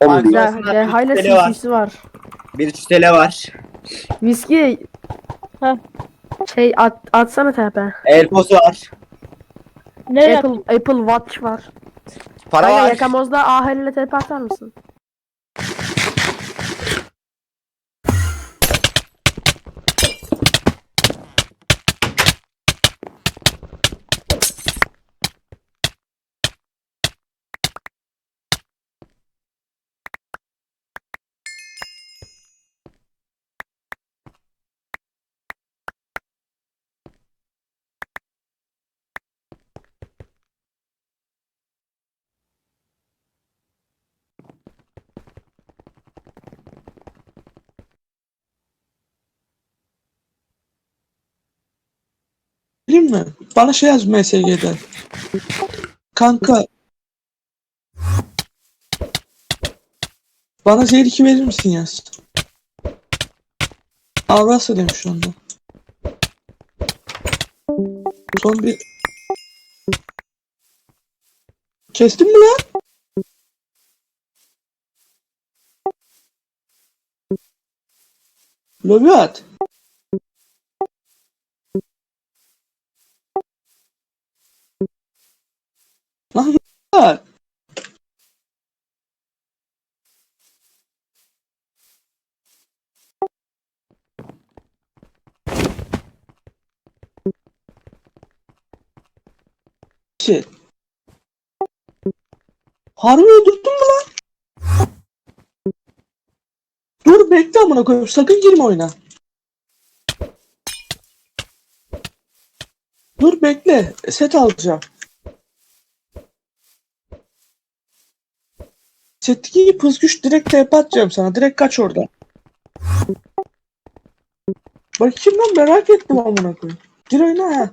10 bin. Ya, Aslında ya hala üstleri var. Bir tütele var. Viski Heh. şey at, atsana tepe. Elpos var. Nereye Apple Apple Watch var. Para Aynen var. yakamozda ahel ile tepe atar mısın? Bileyim mi? Bana şey yaz MSG'den. Kanka. Bana zehir 2 verir misin yaz? Avrasya demiş şu anda. Son bir... Kestin mi lan? Lobi at. Lan var. Şey. Harbi mü lan? Dur bekle amına koyayım. Sakın girme oyuna. Dur bekle. Set alacağım. Setteki pız güç direkt TP atacağım sana. Direkt kaç orada. Bakayım lan merak ettim amına koyayım. Gir oyna ha.